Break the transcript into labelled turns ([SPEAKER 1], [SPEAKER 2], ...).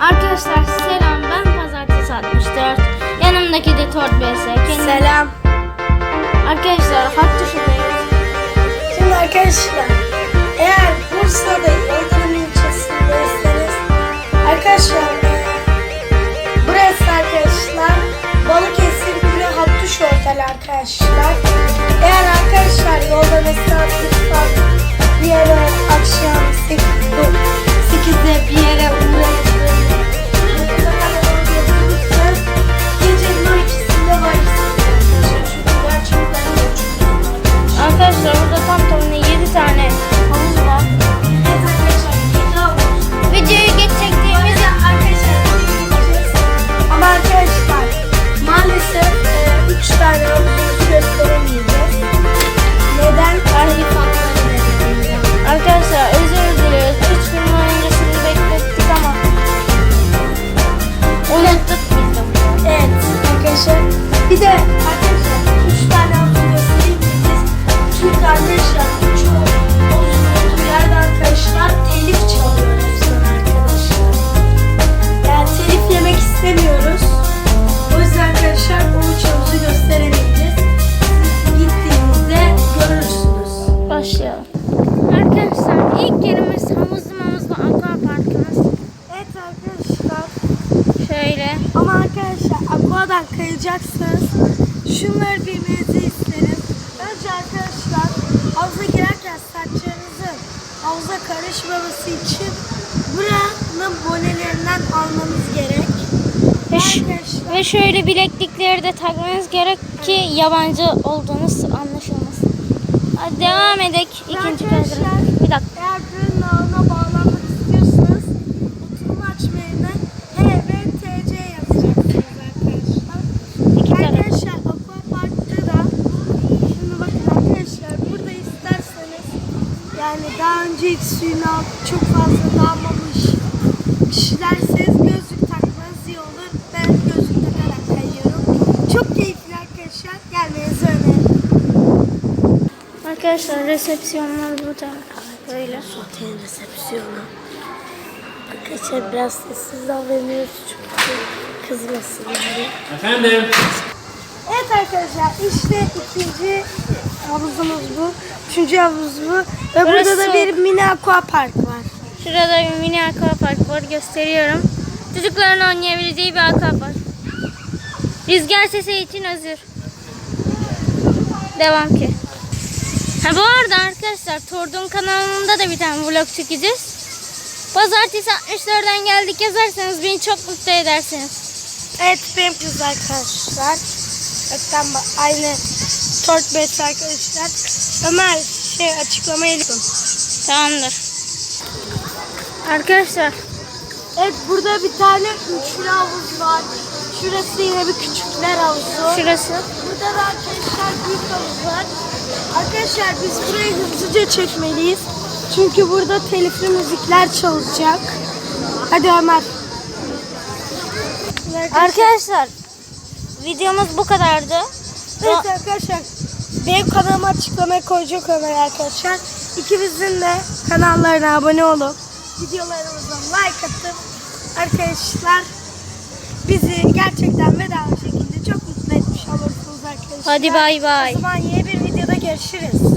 [SPEAKER 1] Arkadaşlar selam ben Pazartesi 64. Yanımdaki de Tort BS. Kendim-
[SPEAKER 2] Selam.
[SPEAKER 1] Arkadaşlar hat dışındayız.
[SPEAKER 2] Şimdi arkadaşlar eğer Bursa'da Yıldırım ilçesindeyseniz arkadaşlar eee, burası arkadaşlar Balıkesir Gülü Hattuşu Otel arkadaşlar. Eğer arkadaşlar yolda mesela bir yere akşam 8'de bir yere When you. Aquadan kayacaksınız. Şunları bilmenizi isterim. Önce arkadaşlar havuza girerken saçlarınızın havuza karışmaması için buranın bonelerinden almanız gerek. Ve
[SPEAKER 1] Ve, ş-
[SPEAKER 2] arkadaşlar
[SPEAKER 1] ve şöyle bileklikleri de takmanız gerek ki yabancı olduğunuz anlaşılmasın. Hadi devam edek ikinci kazanım. Bir dakika.
[SPEAKER 2] eğer hiç suyun alt çok fazla dalmamış kişilerseniz gözlük takmanız iyi olur. Ben gözlük takarak kayıyorum. Çok keyifli arkadaşlar. Gelmenizi öneririm.
[SPEAKER 1] Arkadaşlar resepsiyonlar burada. Böyle.
[SPEAKER 2] Otel resepsiyonu. Arkadaşlar biraz sessiz davranıyoruz çünkü kızmasın.
[SPEAKER 3] Efendim.
[SPEAKER 2] Evet arkadaşlar işte ikinci havuzumuz bu. Üçüncü havuz bu. Ve burada
[SPEAKER 1] Burası
[SPEAKER 2] da
[SPEAKER 1] soğuk.
[SPEAKER 2] bir mini aqua park var.
[SPEAKER 1] Şurada bir mini aqua park var gösteriyorum. Çocukların oynayabileceği bir aqua park. Rüzgar sesi için özür. Devam ki. Ha bu arada arkadaşlar Tordun kanalında da bir tane vlog çekeceğiz. Pazartesi 64'den geldik yazarsanız beni çok mutlu edersiniz.
[SPEAKER 2] Evet benim kız arkadaşlar. Ba- aynı Tort Best arkadaşlar. Ömer şey açıklamayı yapın.
[SPEAKER 1] Tamamdır. Arkadaşlar
[SPEAKER 2] Evet burada bir tane üçlü havuz var. Şurası yine bir küçükler havuzu.
[SPEAKER 1] şurası.
[SPEAKER 2] Burada da arkadaşlar büyük havuz var. Arkadaşlar biz burayı hızlıca çekmeliyiz. Çünkü burada telifli müzikler çalacak. Hadi Ömer.
[SPEAKER 1] Arkadaşlar videomuz bu kadardı.
[SPEAKER 2] Evet arkadaşlar benim kanalıma açıklamaya koyacak Ömer arkadaşlar. İkimizin de kanallarına abone olup videolarımıza like atıp arkadaşlar bizi gerçekten bedava şekilde çok mutlu etmiş olursunuz arkadaşlar.
[SPEAKER 1] Hadi bay bay.
[SPEAKER 2] O zaman yeni bir videoda görüşürüz.